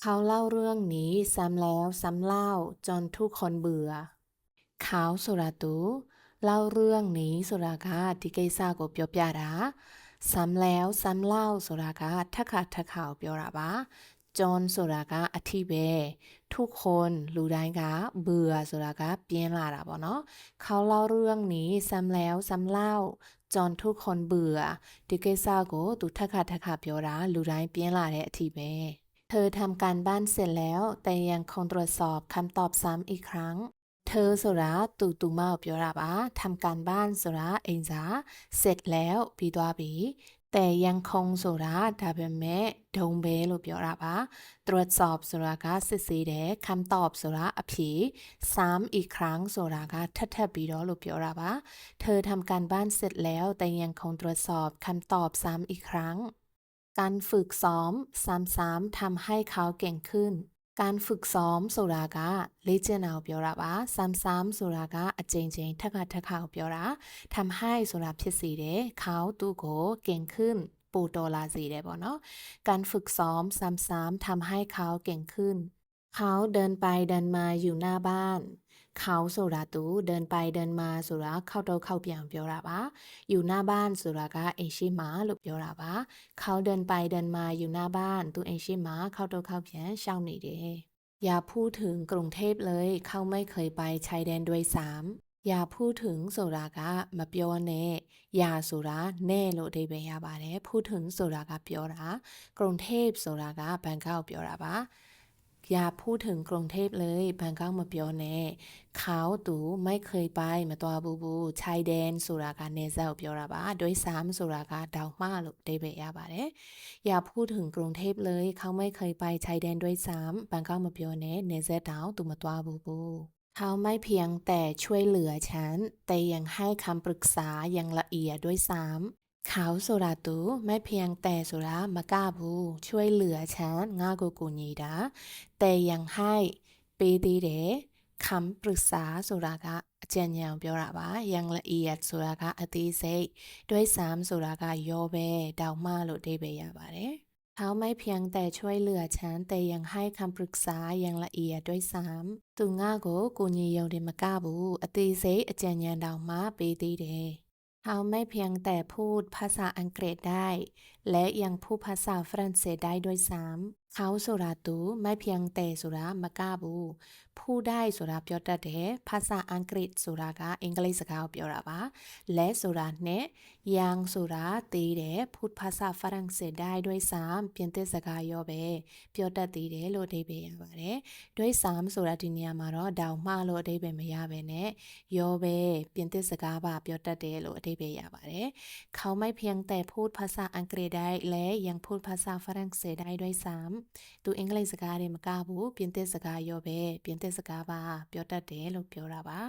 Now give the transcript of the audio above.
เขาเล่าเรื่องนี้ซ้ำแล้วซ้ำเล่าจนทุกคนเบื่อ เขาဆိုတာသူเล่าเรื่องนี้ဆိုတာကဒီကိစ္စကိုပြောပြတာซ้ำแล้วซ้ำเล่าဆိုတာကထက်ခါထက်ခါကိုပြောတာပါจนဆိုတာကအထိပဲทุกคนလူတိုင်းကเบื่อဆိုတာကပြင်းလာတာပေါ့နော်เขาเล่าเรื่องนี้ซ้ำแล้วซ้ำเล่าจนทุกคนเบื่อဒီကိစ္စကိုသူထက်ခါထက်ခါပြောတာလူတိုင်းပြင်းလာတဲ့အထိပဲ เธอทำการบ้านเสร็จแล้ว แต่ยังคงตรวจสอบคำตอบซ้ำอีกครั้ง เธอဆိုတာတူတူမကိုပြောတာပါทำการบ้านဆိုတာအိမ်စာเสร็จแล้วပြီးသွားပြီแต่ยังคงဆိုတာဒါပေမဲ့ဒုံပဲလို့ပြောတာပါตรวจสอบဆိုတာကစစ်ဆေးတယ်คำตอบဆိုတာအဖြေซ้ำอีกครั้งဆိုတာကထပ်ထပ်ပြီးတော့လို့ပြောတာပါ เธอทำการบ้านเสร็จแล้ว แต่ยังคงตรวจสอบคำตอบซ้ำอีกครั้ง การฝึกซ้อมซ้ำๆทำให้เขาเก่งขึ้น การฝึกซ้อมဆိုတာကလေ့ကျင့်တာကိုပြောတာပါซ้ำๆဆိုတာကအကြိမ်ကြိမ်ထပ်ခါထပ်ခါကိုပြောတာทำให้ဆိုတာဖြစ်စေတယ်เขาသူ့ကိုเก่งขึ้นပိုတော်လာစေတယ်ပေါ့နော် การฝึกซ้อมซ้ำๆทำให้เขาเก่งขึ้น เขาเดินไปเดินมาอยู่หน้าบ้าน เขาဆိုတာသူเดินไปเดินมาဆိုတာเข้าတော့เข้าပြန်ပြောတာပါอยู่หน้าบ้านဆိုတာကအိမ်ရှိမှာလို့ပြောတာပါ เขาเดินไปเดินมาอยู่หน้าบ้านသူအိမ်ရှိမှာเข้าတော့เข้าပြန်ရှောက်နေတယ်อย่าพูดถึงกรุงเทพเลย เขาไม่เคยไปชายแดนด้วยซ้ำอย่าพูดถึงဆိုတာကမပြောနဲ့อย่าဆိုတာနဲ့လို့အဓိပ္ပာယ်ရပါတယ်พูดถึงဆိုတာကပြောတာกรุงเทพဆိုတာကဘန်ကောက်ပြောတာပါอย่า อย่าพูดถึงกรุงเทพเลยบางครั้งมาเปียวเน่เขาตูไม่เคยไปมาตัวบูบูชายแดนสุราการเนเซาเปียวระบาด้วยสามสุราการดาวมาลุเดเบียบาเดอย่าพูดถึงกรุงเทพเลยเขาไม่เคยไปชายแดนด้วยซ้ำบางครั้งมาเปียวเน่เนเซาดาวตูมาตัวบูบูเขาไม่เพียงแต่ช่วยเหลือฉัน แต่ยังให้คำปรึกษาอย่างละเอียดด้วยซ้ำ เขาสุราตูไม่เพียงแต่สุรามากาบูช่วยเหลือฉันง่ากูกูนีดาแต่ยังให้ปีดีเดคำปรึกษาสุรากะအကြံဉာဏ်ပြောတာပါយ៉ាងละเอียดဆိုတာကအသေးစိတ်ด้วยซ้ำဆိုတာကရောပဲတောင်မှလို့အဓိပ္ပာယ်ရပါတယ်เขาไม่เพียงแต่ช่วยเหลือฉันแต่ยังให้คำปรึกษาอย่างละเอียดด้วยซ้ำသူငါ့ကိုကိုညီယုံတယ်မကဘူးအသေးစိတ်အကြံဉာဏ်တောင်မှပေးသေးတယ် เขาไม่เพียงแต่พูดภาษาอังกฤษได้ และยังพูดภาษาฝรั่งเศสได้ด้วยซ้ำ เขาဆိုတာသူไม่เพียงแต่ဆိုတာမကဘူးพูดได้ဆိုတာပြောတတ်တယ်ภาษาอังกฤษဆိုတာကအင်္ဂလိပ်စကားကိုပြောတာပါและဆိုတာနဲ့ยังဆိုတာသိတယ်พูดภาษาฝรั่งเศสได้ด้วยซ้ำပြင်သစ်စကားရောပဲပြောတတ်သေးတယ်လို့အဓိပ္ပာယ်ရပါတယ်ด้วยซ้ำဆိုတာဒီနေရာမှာတော့တောင်မှလို့အဓိပ္ပာယ်မရဘဲနဲ့ရောပဲပြင်သစ်စကားပါပြောတတ်တယ်လို့အဓိပ္ပာယ်ရပါတယ်เขาไม่เพียงแต่พูดภาษาอังกฤษได้และยังพูดภาษาฝรั่งเศสได้ด้วยซ้ำ သူအင်္ဂလိပ်စကားတွေမကဘူးပြင်သစ်စကားရောပဲပြင်သစ်စကားပါပြောတတ်တယ်လို့ပြောတာပါ